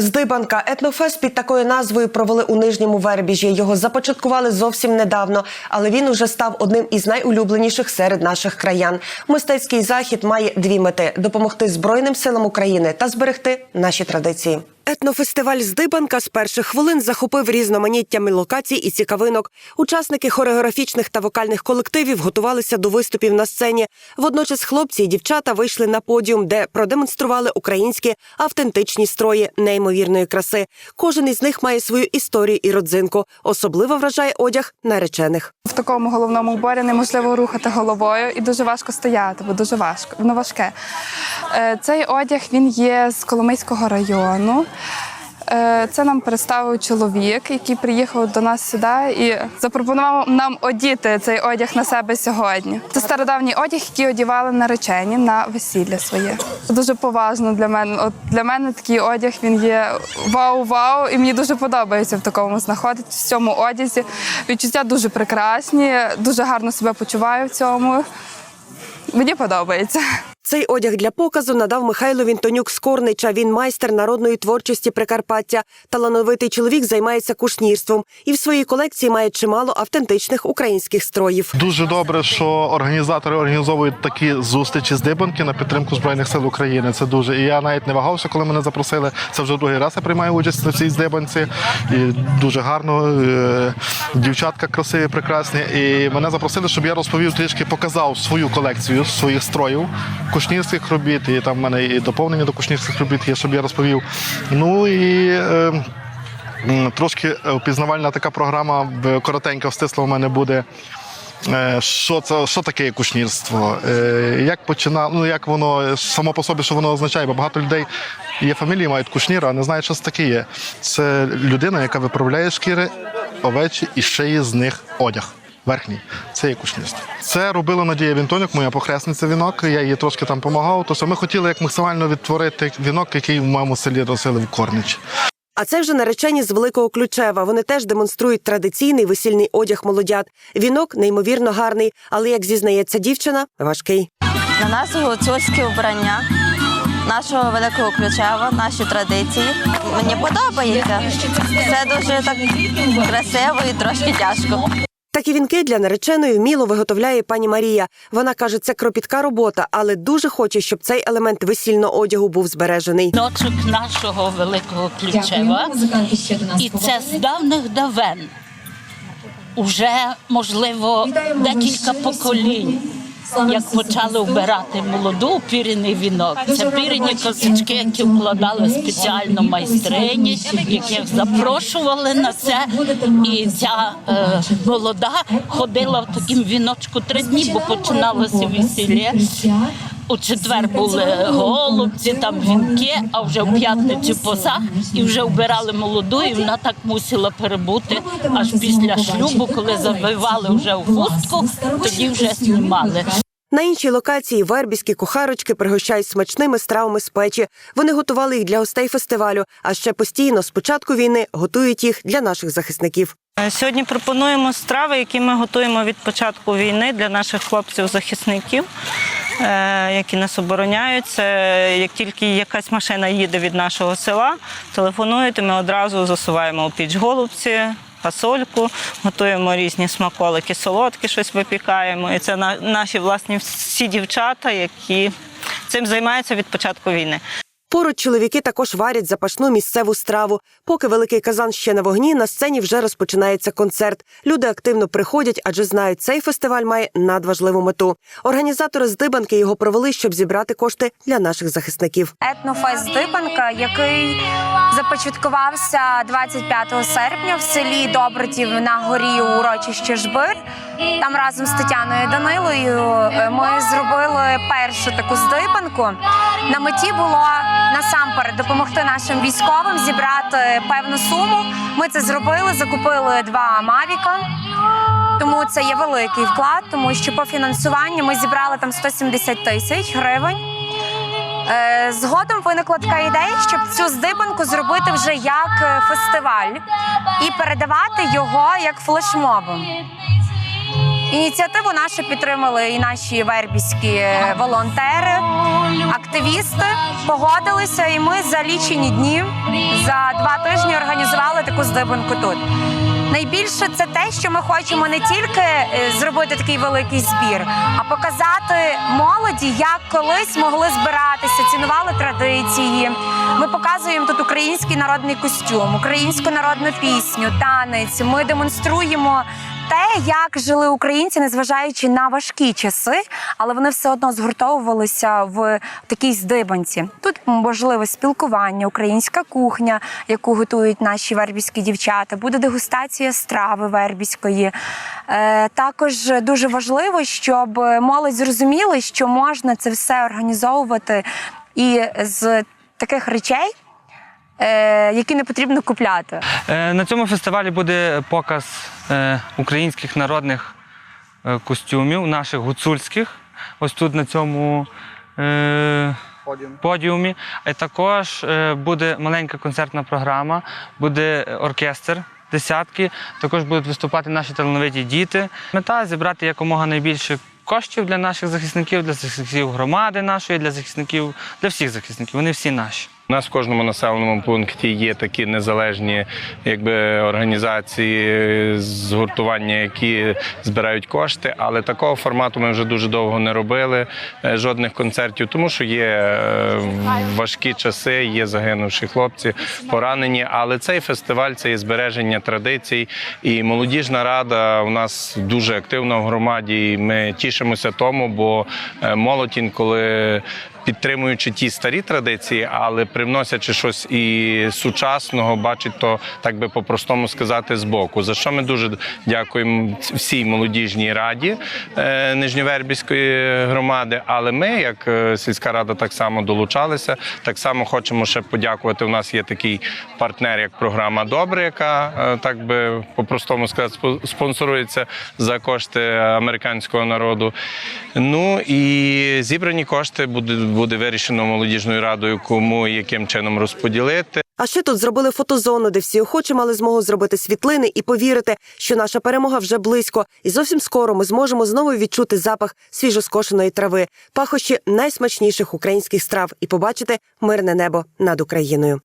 Здибанка етнофест під такою назвою провели у нижньому Вербіжі. Його започаткували зовсім недавно, але він уже став одним із найулюбленіших серед наших краян. Мистецький захід має дві мети: допомогти Збройним силам України та зберегти наші традиції. Етнофестиваль Здибанка з перших хвилин захопив різноманіттями локацій і цікавинок. Учасники хореографічних та вокальних колективів готувалися до виступів на сцені. Водночас хлопці і дівчата вийшли на подіум, де продемонстрували українські автентичні строї неймовірної краси. Кожен із них має свою історію і родзинку. Особливо вражає одяг наречених. В такому головному уборі неможливо рухати головою і дуже важко стояти, бо дуже важко, воно важке. Е, Цей одяг він є з Коломийського району. Е, Це нам представив чоловік, який приїхав до нас сюди і запропонував нам одіти цей одяг на себе сьогодні. Це стародавній одяг, який одягали наречені на весілля своє. Дуже поважно для мене. От для мене такий одяг він є вау-вау, і мені дуже подобається в такому знаходитися в цьому одязі. Відчуття дуже прекрасні, дуже гарно себе почуваю в цьому. Мені подобається. Цей одяг для показу надав Михайло Вінтонюк з Корнича. Він майстер народної творчості Прикарпаття. Талановитий чоловік займається кушнірством і в своїй колекції має чимало автентичних українських строїв. Дуже добре, що організатори організовують такі зустрічі з дибанки на підтримку збройних сил України. Це дуже і я навіть не вагався, коли мене запросили. Це вже другий раз я приймаю участь на цій здибанці. І дуже гарно е, дівчатка красиві, прекрасні. І мене запросили, щоб я розповів трішки, показав свою колекцію своїх строїв, кушнірських робіт. І там в мене і доповнення до кушнірських робіт я розповів. Ну і. Е, Трошки е, пізнавальна така програма в- коротенька, встисла у мене буде. Е, Що це що таке кушнірство? Е, Як починало, ну як воно само по собі, що воно означає? Бо багато людей є фамілії, мають кушніра, а не знають, що це таке є. Це людина, яка виправляє шкіри, овечі і шиє з них одяг. Верхній, це є кушнірство. Це робила Надія Вінтонюк, моя похресниця вінок. Я їй трошки там допомагав. Тобто ми хотіли як максимально відтворити вінок, який в моєму селі носили в Корничі. А це вже наречені з Великого Ключева. Вони теж демонструють традиційний весільний одяг молодят. Вінок неймовірно гарний, але як зізнається дівчина, важкий. На нас гуцульське вбрання нашого великого ключева, наші традиції. Мені подобається. Це дуже так красиво і трошки тяжко. Такі вінки для нареченої вміло виготовляє пані Марія. Вона каже, це кропітка робота, але дуже хоче, щоб цей елемент весільного одягу був збережений. Ночок нашого великого ключева. І це з давних давен. Уже, можливо, декілька поколінь. Як почали вбирати молоду пірений вінок, це пірені косички, які вкладали спеціально майстрині, яких запрошували на це. І ця е, молода ходила в такому віночку три дні, бо починалося весілля. У четвер були голубці, там вінки, а вже в п'ятницю посаг і вже вбирали молоду, і вона так мусила перебути аж після шлюбу, коли завивали вже в хустку, тоді вже знімали. На іншій локації вербівські кухарочки пригощають смачними стравами з печі. Вони готували їх для гостей фестивалю, а ще постійно з початку війни готують їх для наших захисників. Е, Сьогодні пропонуємо страви, які ми готуємо від початку війни для наших хлопців-захисників, які нас обороняють. Це як тільки якась машина їде від нашого села, телефонуєте, ми одразу засуваємо у піч голубці. Фасольку, готуємо різні смаколики, солодкі, щось випікаємо. І це на- наші власні всі дівчата, які цим займаються від початку війни. Поруч чоловіки також варять запашну місцеву страву. Поки великий казан ще на вогні, на сцені вже розпочинається концерт. Люди активно приходять, адже знають, цей фестиваль має надважливу мету. Організатори з Дибанки його провели, щоб зібрати кошти для наших захисників. етнофест Дибанка, який започаткувався 25 серпня в селі Добротів на горі у урочищі Жбир. Там разом з Тетяною Данилою е, ми зробили першу таку здибанку. На меті було насамперед допомогти нашим військовим зібрати певну суму. Ми це зробили, закупили два мавіка. Тому це є великий вклад, тому що по фінансуванню ми зібрали там 170 тисяч гривень. Е, Згодом виникла така ідея, щоб цю здибанку зробити вже як е, фестиваль і передавати його як флешмобом. Ініціативу нашу підтримали і наші вербіські волонтери, активісти погодилися, і ми за лічені дні, за два тижні організували таку здибанку тут. Найбільше це те, що ми хочемо не тільки е, зробити такий великий збір, а показати молоді, як колись могли збиратися, цінували традиції. Ми показуємо тут український народний костюм, українську народну пісню, танець. Ми демонструємо те, як жили українці, незважаючи на важкі часи, але вони все одно згуртовувалися в такій здибанці. Тут можливе спілкування, українська кухня, яку готують наші вербівські дівчата, буде дегустація страви вербівської. Е, також дуже важливо, щоб молодь зрозуміла, що можна це все організовувати і з таких речей, які не потрібно купляти. Е, На цьому фестивалі буде показ е, українських народних е, костюмів, наших гуцульських. Ось тут на цьому е, подіумі. А також е, буде маленька концертна програма, буде оркестр. Десятки також будуть виступати наші талановиті діти. Мета зібрати якомога найбільше коштів для наших захисників, для захисників громади нашої, для захисників, для всіх захисників. Вони всі наші. У нас в кожному населеному пункті є такі незалежні якби, організації згуртування, які збирають кошти, але такого формату ми вже дуже довго не робили, е, жодних концертів, тому що є е, важкі часи, є загинувші хлопці, поранені. Але цей фестиваль це є збереження традицій. І молодіжна рада у нас дуже активна в громаді. і Ми тішимося тому, бо е, молодь інколи підтримуючи ті старі традиції, але привносячи щось і сучасного, бачить то, так би по-простому сказати, збоку. За що ми дуже дякуємо всій молодіжній раді е, Нижньовербівської громади. Але ми, як е, сільська рада, так само долучалися. Так само хочемо ще подякувати. У нас є такий партнер, як програма Добре, яка е, так би по-простому сказати, спо- спонсорується за кошти американського народу. Ну і зібрані кошти буде, буде вирішено молодіжною радою, кому і яким чином розподілити. А ще тут зробили фотозону, де всі охочі мали змогу зробити світлини і повірити, що наша перемога вже близько, і зовсім скоро ми зможемо знову відчути запах свіжоскошеної трави, пахощі найсмачніших українських страв і побачити мирне небо над Україною.